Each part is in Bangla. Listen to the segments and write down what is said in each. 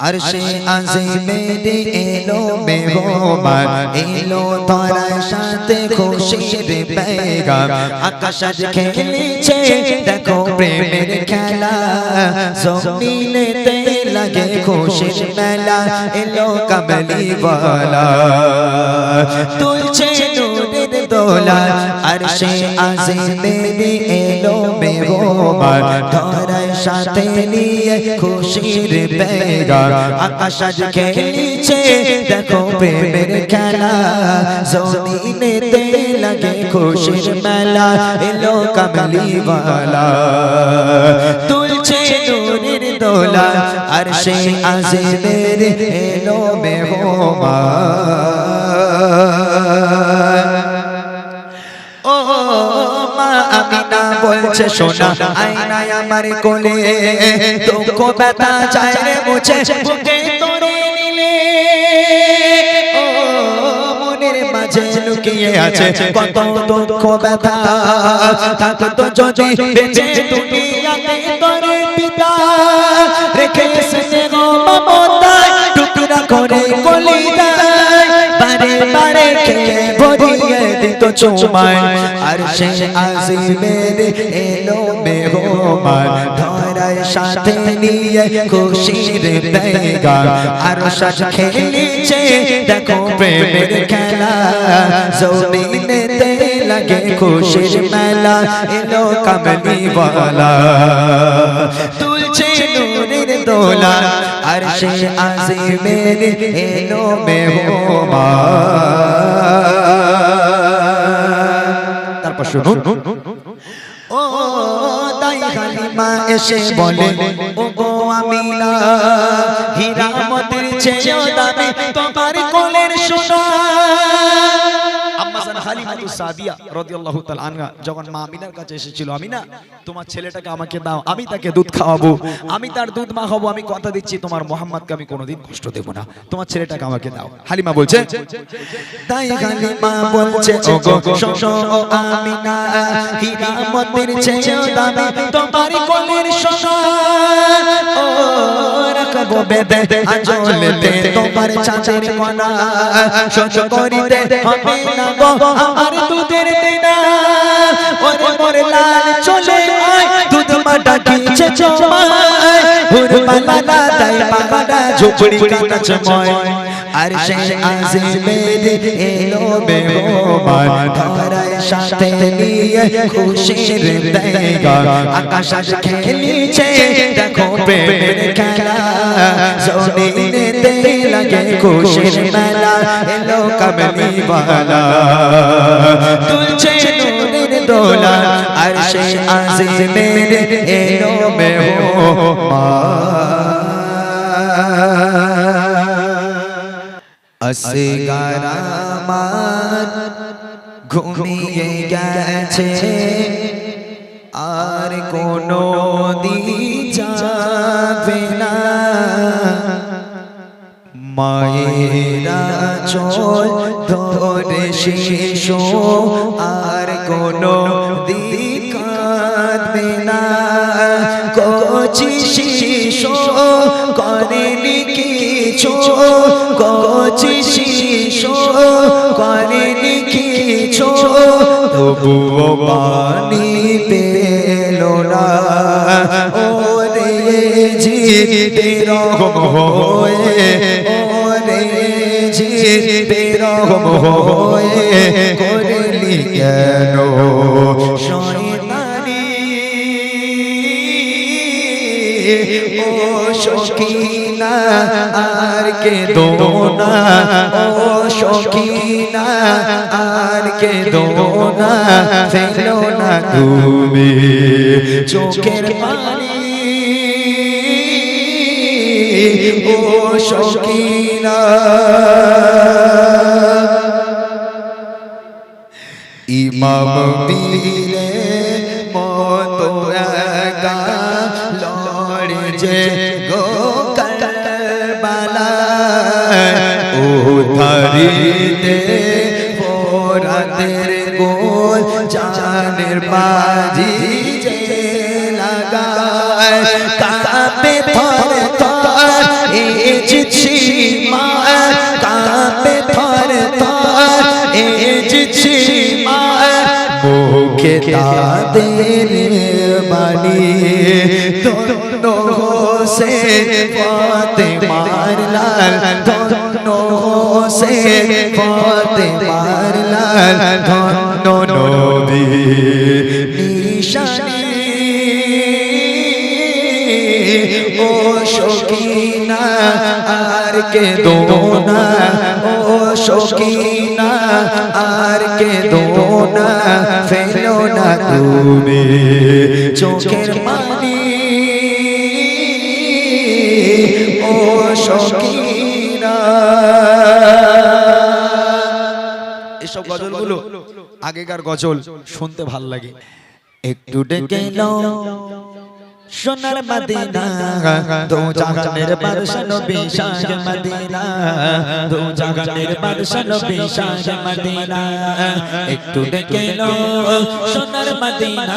अर्श अजी मेरे एलो में वो मन एलो तारा शांत खुशी रे पैगा। आकाश के नीचे देखो प्रेम रे खेला ज़मीन ते लगे खुशी मेला। एलो कमली वाला। तुझे नूर दोला अर्श अजी मेरे एलो में वो मन तारा आशा लिए खुशीर पैगा आकाशज के नीचे देखो पे मेरे कला जोनी ने ते लगे खुशीर मेला इलो कमली वाला। तुलचे नूरिर दोला अरशे आजे मेरे इलो में होमा আমিনা বলছে সোনা আয়নায় আমার কোলে দুঃখ ব্যথা যায় রে মুছে, বুকে তোরে নিলে। ও, মনের মাঝে লুকিয়ে আছে কত দুঃখ ব্যথা। থাকতো যদি বেঁচে দুনিয়াতে তোরে পিতা, রেখে স্নেহ মমতা টুকরা করে। को चुमाए। अर्श आजी मेरे एलो में हो मान। धराय साथे लिए खुशी रे देगा। अर्श खेली चे देखो प्रेम खेला। ज़मीन ते लगे खुशी मेला। एलो कमली वाला। तुलचे नूर दोला अर्श आजी मेरे एलो में हो শুনুন। ও তাই কালিমা এসে বলে ও গো আমিনা হীরা মতির চেয়েও দামি তোমার আম্মাজান সাদিয়া রাদিয়াল্লাহু তাআলা আনহা যখন মা আমিনার কাছে এসেছিল, আমিনা, তোমার ছেলেটাকে আমাকে দাও, আমি তাকে দুধ খাওয়াবো, আমি তার দুধ মা হব আমি কথা দিচ্ছি, তোমার মোহাম্মদকে আমি কোনোদিন কষ্ট দেব না, তোমার ছেলেটাকে আমাকে দাও। হালিমা বলছে, তাই হালিমা বলছে ও গো শোনো, ও আমিনা হীরা মতির চেয়েও দামি, তোমার কোলের সোনা, ও রাখব বেদে আজলেতে তোমার চাঁদের কোনা সহ্য করিতে হবে না গো আমার দুধের দেনা ওরে মোরে লাল চলে আয় দুধ মাটা কিছে তাই झोपड़ी का नचमोए अरशे आजिम मेरे एलो में होबान धराय शाते लिए खुशी रहतेगा आकाश के नीचे देखो पे मेरे कला सोने ने दे लगे खुशी मेला एलो कमली वाला। तुझे नूर डोला अरश मेरे एलो में हो আসগারামাত ঘুমিয়ে গেছে আর কোনো যাবে না মায়েরা চল ধরে শিশু আর কোনো দিন কাঁদবে না কচি শিশু করেনি কিছু কচি শিশু করেনি কিছু তবুও পানি পেল না। ওরে জিতে রকম হয়ে, ওরে জিতে রকম হয়ে করলি ও আর কে দোনা ও সখিনা আর কে দোনা ফেলো না তুমি চোখের পানি। ও সখিনা ইমাম বীরে ধারিতে পোরাতের গোল জানের বাজি যে লাগায়, কাপে থর থর এ সীমা কাঁপে থর থর এজ সীমা মুখে তাদের বাণী ধন্য হোসে পথে মারলাল ধন্য হোসে পথে মারলাল ধন্য নবী। নিশানী ও সকিনা আর কে দোনা? ও সকিনা আর কে দোনা? ফেলো না তুমি চোখের মানি ও সকিনা এসব গজলগুলো আগেকার গজল শুনতে ভালো লাগে। একটু ডেকে নাও। সোনার মদিনা দো জাগানের বাদশা নবী শাহ মদিনা দো জাগানের বাদশা নবী শাহ মদিনা। একটু ডেকে নাও সোনার মদিনা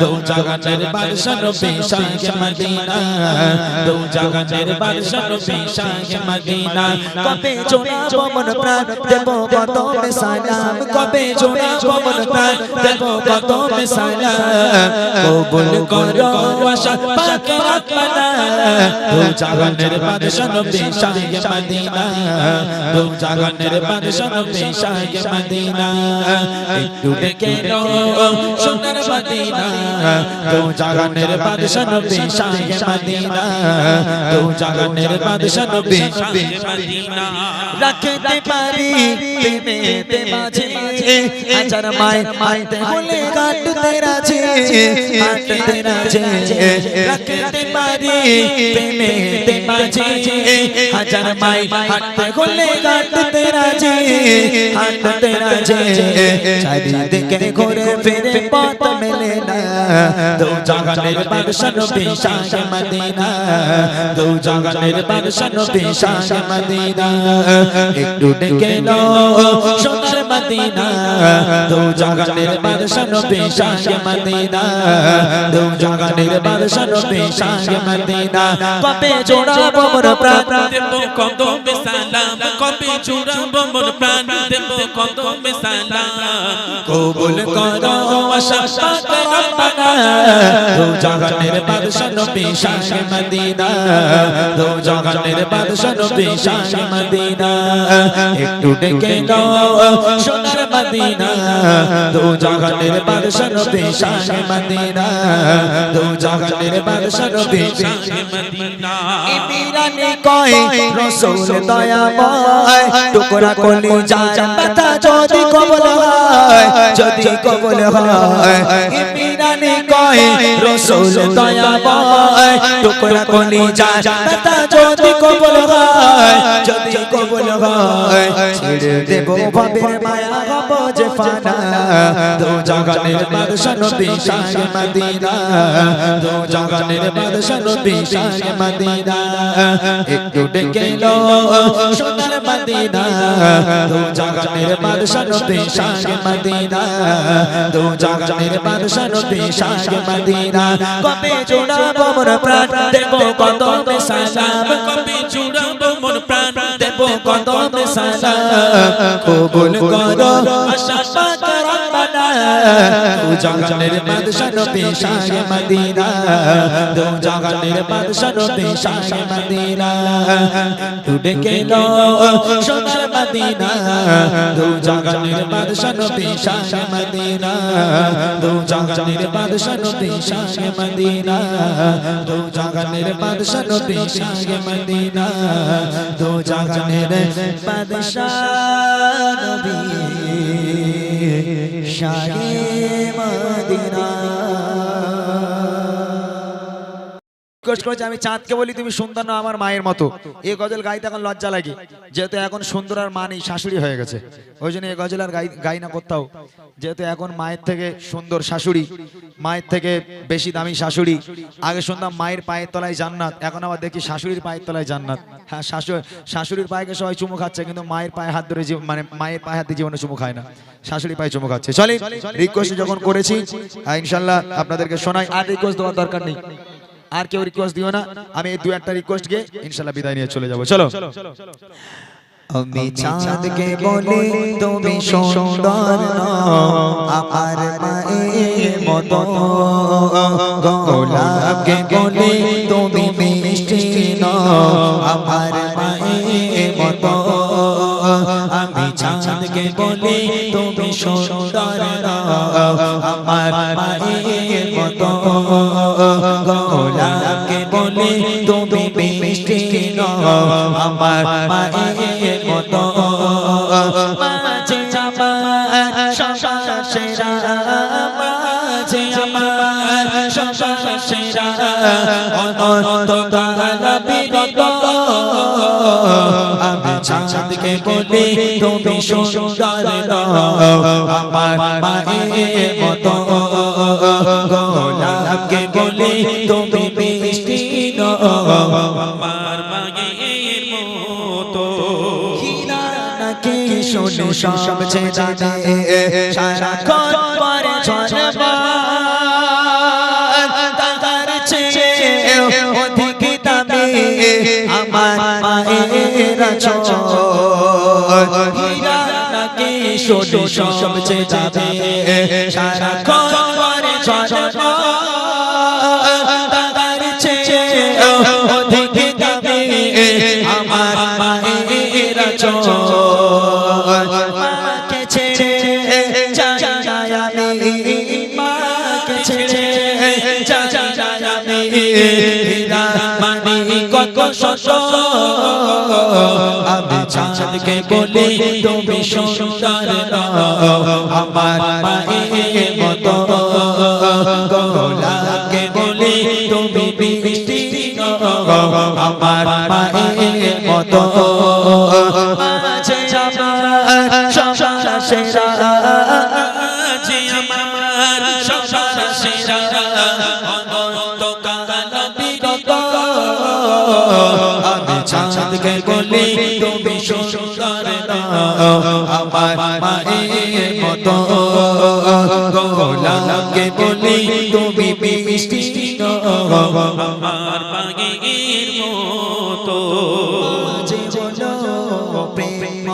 দো জাগানের বাদশা নবী শাহ মদিনা। দো জাগানের বাদশা নবী শাহ মদিনা। কবে জোড়া মন প্রাণ দেব কত মে সালাম কবে জোড়া মন প্রাণ দেব কত মে সালাম কবুল করো আশা পাকে রাখনা দো জাগানের বাদশা নবী শাহ মদিনা। দো জাগানের বাদশা নবী শাহ মদিনা। একটু ডেকে সোনার মদিনা দো জাগানের বাদশা নবী শাহ মদিনা। দো জাগানের বাদশা নবী শাহ মদিনা। রাখতে পারি, প্রেমেতে মাঝে হাজার মায় মাইতে হলে কাটতে রাজে কাটতে রাজে, রাখতে পারি, প্রেমেতে মাঝে হাজার মায় হাঁটতে হলে কাটতে রাজে, হাঁটতে রাজে, চারিদিকে ঘুরে ফিরে পথ মেলে না দো জাগানের বাদশা নবী শাহ মদিনা দো জাগানের বাদশা নবী শাহ একটু ডেকে সোনার মদিনা। দো জাগানের বাদশা নবী শাহ মদিনা। দো জাগানের বাদশা নবী শাহ মদিনা। কবে জোড়াবো মোর প্রাণ? দেব কদমে সালাম। কবে চূড়াবো মোর প্রাণ? দেব কদমে সালাম। কবুল করো আশা রব্বানা। দো জাগানের বাদশা নবী শাহ মদিনা। দো জাগানের বাদশা নবী শাহ মদিনা। একটু ডেকে দাও সোনার মদিনা দো জাগানের বাদশা নবী শাহ মদিনা দো জাগানের বাদশা নবী শাহ মদিনা। ইমিরানে কয় রসুল দয়াময় টুকরা কলি যায় ব্যথা যদি কবুল হয় যদি কবুল হয়। ইমিরানে কয়, রসুল দয়াময়, টুকরা কলি যায় ব্যথা যদি কবল হয়, যদি কবল হয়, ছেড়ে দেব ভাবের মায়া হব যে ফানা। দো জাগানের বাদশা নবী শাহ মদিনা। দো জাগানের বাদশা নবী শাহ মদিনা। একটু ডেকে লো সোনার মদিনা। দো জাগানের বাদশা নবী শাহ মদিনা। দো জাগানের বাদশা নবী শাহ মদিনা কবে জোড়াবো মোর প্রাণ। দেব কদমে সালাম। কবে চূড়াবো মোর প্রাণ। দেব কদমে সালাম। কবুল করো। আশা দো জাগানের বাদশা নবী শাহ মদিনা। দো জাগানের বাদশা নবী শাহ মদিনা। তু ডেকে লো সোনার মদিনা। দো জাগানের বাদশা নবী শাহ মদিনা। দো জাগানের বাদশা নবী শাহ মদিনা। দো জাগানের বাদশা নবী শাহ মদিনা। দো জাগানের বাদশা নবী। শাহ মদিনা রিকোয়েস্ট করেছে আমি চাঁদকে বলি তুমি সুন্দর না আমার মায়ের মতো। এই গজল গাইতে এখন লজ্জা লাগে। যেহেতু এখন সুন্দর আর মা নেই শাশুড়ি হয়ে গেছে। ওই জন্য এই গজল আর গাই গাই না কোথাও যেহেতু এখন মায়ের থেকে সুন্দর শাশুড়ি মায়ের থেকে বেশি দামি শাশুড়ি। আগে শুনতাম মায়ের পায়ের তলায় জান্নাত এখন আবার দেখি শাশুড়ির পায়ের তলায় জান্নাত। হ্যাঁ শাশুড়ি শাশুড়ির পায়েকে সবাই চুমু খাচ্ছে কিন্তু মায়ের পায়ে হাত ধরে মানে মায়ের পায়ে হাত দিয়ে জীবনে চুমু খায় না। শাশুড়ি পায়ে চুমু খাচ্ছে। চলে রিকোয়েস্ট যখন করেছি আহ, ইনশাল্লাহ আপনাদেরকে শোনাই। আর রিকোয়েস্ট দেওয়ার দরকার নেই। আর কেউ রিকোয়েস্ট দিও না। আমি এই দু একটা রিকোয়েস্ট গে ইনশাআল্লাহ বিদায় নিয়ে চলে যাব। চলো। আমি চাঁদকে বলি তুমি সুন্দর আমার মায়ের মতো। গোলাপকে বলি তুমি মিষ্টি আমার মায়ের মতো। আমি চাঁদকে বলি তুমি সুন্দর গোলাপকে তুমি নও, আমার মায়ের মতো। আমি চাঁদকে বলি তুমি সুন্দর আমার মায়ের মতো। গোলাপকে বলি তুমি আমার মায়ের মতো। নাকি শুনে সব জানে সারাক্ষণ পরে ছড়বা তাহার চেয়ে অধিক দামি আমার মায়ের হীরা নাকি শুনে সব জানে সারাক্ষণ মাকে ছেড়ে যাই আমি মাকে ছেড়ে যাই আমি মানি কত শত আমি চাঁদকে বলি তুমি সুন্দর আমার মায়ের মতো গোলাপকে বলি তুমি বৃষ্টি আমার মায়ের মতো সবাসেরা যে আমার কাল বিরত। আমি চাঁদকে বলি, তুমি সুন্দর গোলাপকে বলি, তুমি মিষ্টি মতো।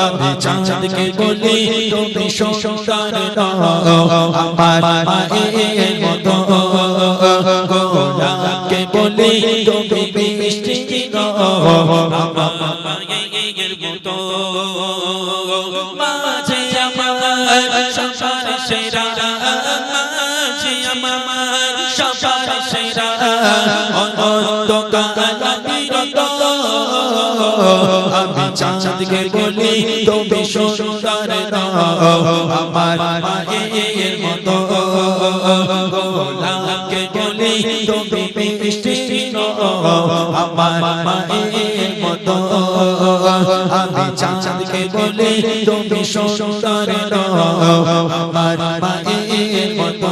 আমি চাঁদকে বলি তুমি সুন্দর আমার মায়ের মতো আমার মতো মাঝে আমার সবাসেরা মাঝে আমার সবাসেরা অনন্ত কাল আমি চাঁদকে বলি, তুমি সুন্দর আমার মায়ের মতো, গোলাপকে বলি মিষ্টি আমার মায়ের মতো আমি চাঁদকে বলি তুমি সুন্দর আমার মায়ের মতো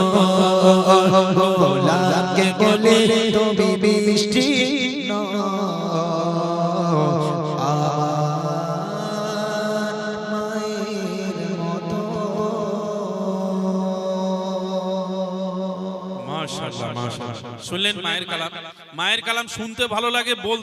শুনলেন মায়ের কালাম। মায়ের কালাম শুনতে ভালো লাগে বল